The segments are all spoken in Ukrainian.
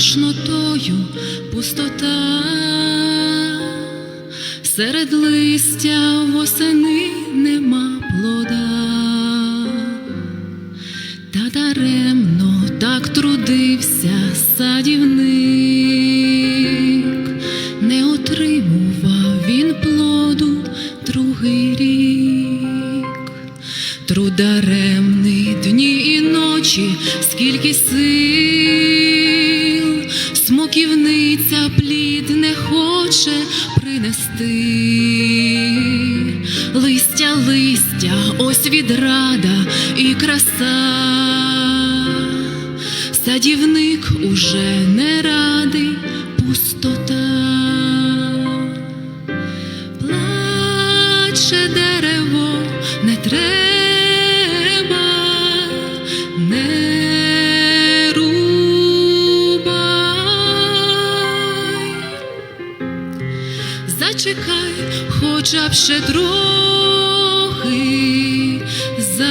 пишнотою пустота, серед листя восени нема плода, та даремно так трудився садівник, не отримував він плоду другий рік. Трударемний дні і ночі, скільки сил, смоківниця плід не хоче принести, листя, листя, ось відрада і краса, садівник уже не радий, пустота. Плаче дерево, не треба, Зачекай, хоча б ще трохи, зачекай.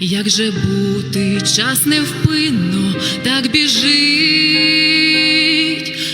Як же бути, час невпинно так біжить,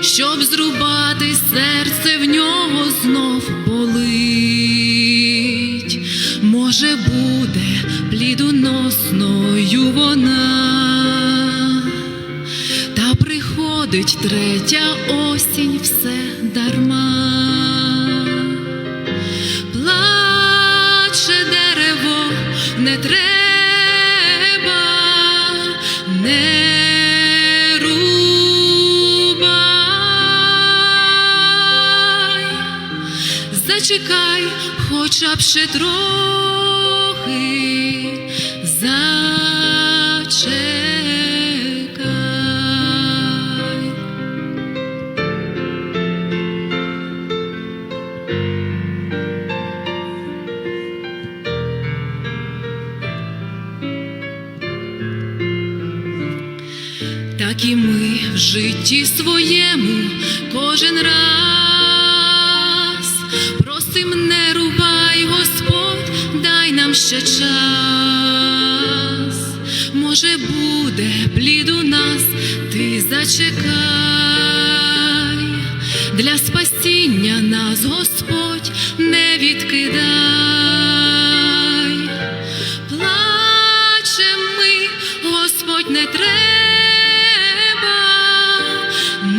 щоб зрубати серце в нього знов болить. Може, буде плідоносною вона, приходить третя осінь все дарма. Плаче дерево, не треба, не рубай, зачекай, хоча б ще трохи, так і ми в житті своєму кожен раз просим, не рубай, Господь, дай нам ще час. Може, буде плід у нас, ти зачекай, для спасіння нас Господь не відкидай. Плачем ми, Господь, не треба,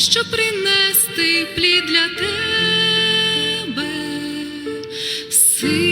щоб принести плід для тебе, сили